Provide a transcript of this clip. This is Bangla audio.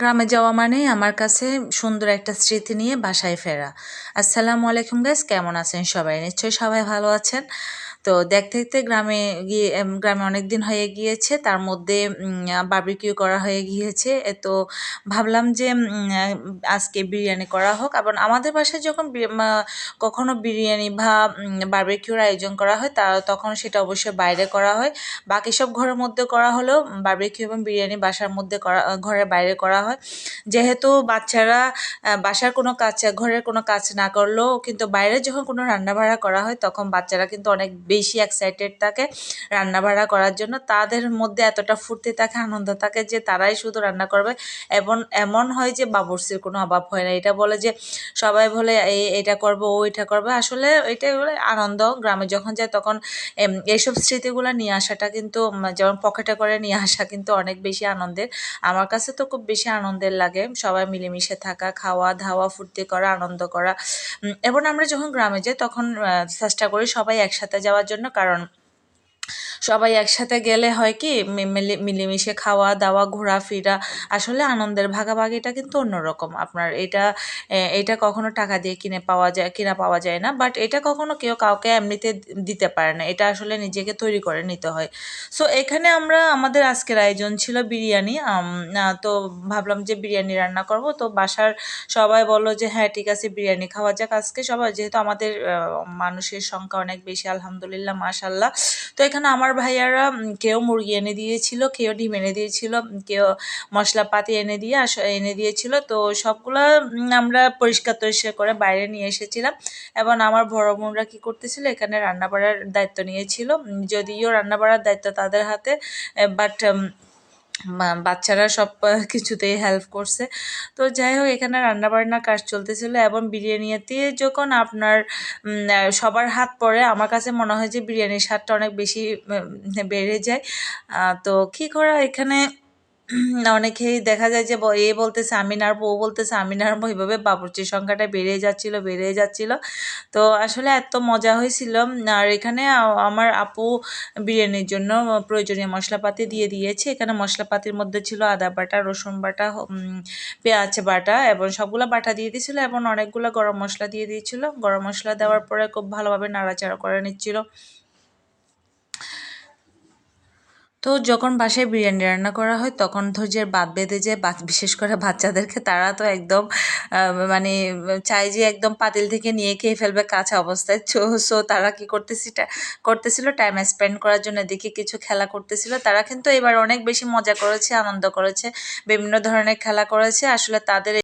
গ্রামে যাওয়া মানেই আমার কাছে সুন্দর একটা স্মৃতি নিয়ে বাসায় ফেরা। আসসালামু আলাইকুম গাইস কেমন আছেন সবাই? নিশ্চয়ই সবাই ভালো আছেন। তো দেখতে দেখতে গ্রামে গিয়ে গ্রামে অনেক দিন হয়ে গিয়েছে। তার মধ্যে বার্বিকিউ করা হয়ে গিয়েছে। তো ভাবলাম যে আজকে বিরিয়ানি করা হোক। এবং আমাদের বাসায় যখন কখনো বিরিয়ানি বা বার্বিকিউর আয়োজন করা হয়, তা তখন সেটা অবশ্যই বাইরে করা হয়। বাকি সব ঘরের মধ্যে করা হলেও বার্বিকিউ এবং বিরিয়ানি বাসার মধ্যে করা ঘরের বাইরে করা হয়। যেহেতু বাচ্চারা বাসার কোনো কাজ, ঘরের কোনো কাজ না করলেও কিন্তু বাইরে যখন কোনো রান্নাবাড়া করা হয়, তখন বাচ্চারা কিন্তু অনেক বেশি এক্সাইটেড থাকে রান্নাবাড়া করার জন্য। তাদের মধ্যে এতটা ফুর্তি থাকে, আনন্দ থাকে যে তারাই শুধু রান্না করবে। এবং এমন হয় যে বাবুর্চির কোনো অভাব হয় না। এটা বলে যে সবাই বলে এই এটা করব, ও এটা করবে। আসলে এটা হলো আনন্দ। গ্রামে যখন যায় তখন এইসব স্মৃতিগুলো নিয়ে আসাটা কিন্তু যেমন পকেটে করে নিয়ে আসা কিন্তু অনেক বেশি আনন্দের। আমার কাছে তো খুব বেশি আনন্দের লাগে সবাই মিলেমিশে থাকা, খাওয়া, ধাওয়া, ফুর্তি করা, আনন্দ করা। এবং আমরা যখন গ্রামে যাই তখন চেষ্টা করি সবাই একসাথে যাওয়ার জন্য কারণ সবাই একসাথে গেলে হয় কি মিলে- মিলেমিশে খাওয়া দাওয়া, ঘোরাফেরা। আসলে আনন্দের ভাগাভাগিটা কিন্তু অন্যরকম। আপনার এটা এটা কখনো টাকা দিয়ে কিনে পাওয়া যায়, কিনা পাওয়া যায় না। বাট এটা কখনো কেউ কাউকে এমনিতে দিতে পারে না। এটা আসলে নিজেকে তৈরি করে নিতে হয়। সো, এখানে আমরা, আমাদের আজকের আয়োজন ছিল বিরিয়ানি। তো ভাবলাম যে বিরিয়ানি রান্না করব। তো বাসার সবাই বলল যে হ্যাঁ ঠিক আছে, বিরিয়ানি খাওয়া যাক আজকে। সবাই, যেহেতু আমাদের মানুষের সংখ্যা অনেক বেশি, আলহামদুলিল্লাহ মাশাল্লাহ তো এখানে আমার ভাইয়ারা কেউ মুরগি এনে দিয়েছিল, কেউ ডিম এনে দিয়েছিল কেউ মশলাপাতি এনে দিয়ে আস, এনে দিয়েছিল। তো সবগুলো আমরা পরিষ্কার টরিষ্কার করে বাইরে নিয়ে এসেছিলাম। এবং আমার বড় বোনরা কী করতেছিল, এখানে রান্না বাড়ার দায়িত্ব নিয়েছিল। যদিও রান্না বাড়ার দায়িত্ব তাদের হাতে বাট বাচ্চারা সব কিছুতেই হেল্প করছে। তো যাই হোক, এখানে রান্নাবান্নার কাজ চলতেছিল এবং বিরিয়ানিতে যখন আপনার সবার হাত পড়ে, আমার কাছে মনে হয় যে বিরিয়ানির স্বাদটা অনেক বেশি বেড়ে যায়। তো কী করা, এখানে অনেকেই দেখা যায় যে এ বলতেছে, আমিনার বউ বলতেছে, আমিনার বউ এইভাবে বাবুর্চির সংখ্যাটা বেড়ে যাচ্ছিল বেড়ে যাচ্ছিল। তো আসলে এত মজা হয়েছিল। আর এখানে আমার আপু বিরিয়ানির জন্য প্রয়োজনীয় মশলাপাতি দিয়ে দিয়েছে। এখানে মশলাপাতির মধ্যে ছিল আদা বাটা, রসুন বাটা পেঁয়াজ বাটা এবং সবগুলো বাটা দিয়ে দিয়েছিল এবং অনেকগুলো গরম মশলা দিয়ে দিয়েছিল। গরম মশলা দেওয়ার পরে খুব ভালোভাবে নাড়াচাড়া করে নিচ্ছিল। তো যখন বাসায় বিরিয়ানি রান্না করা হয়, তখন ধৈর্যের বাদ বেঁধে যায় বিশেষ করে বাচ্চাদেরকে, তারা তো একদম মানে চাই যে একদম পাতিল থেকে নিয়ে খেয়ে ফেলবে কাঁচা অবস্থায়। সো তারা কি করতেছি করতেছিল টাইম স্পেন্ড করার জন্য দেখি কিছু খেলা করতেছিল। তারা কিন্তু এবার অনেক বেশি মজা করেছে, আনন্দ করেছে, বিভিন্ন ধরনের খেলা করেছে। আসলে তাদের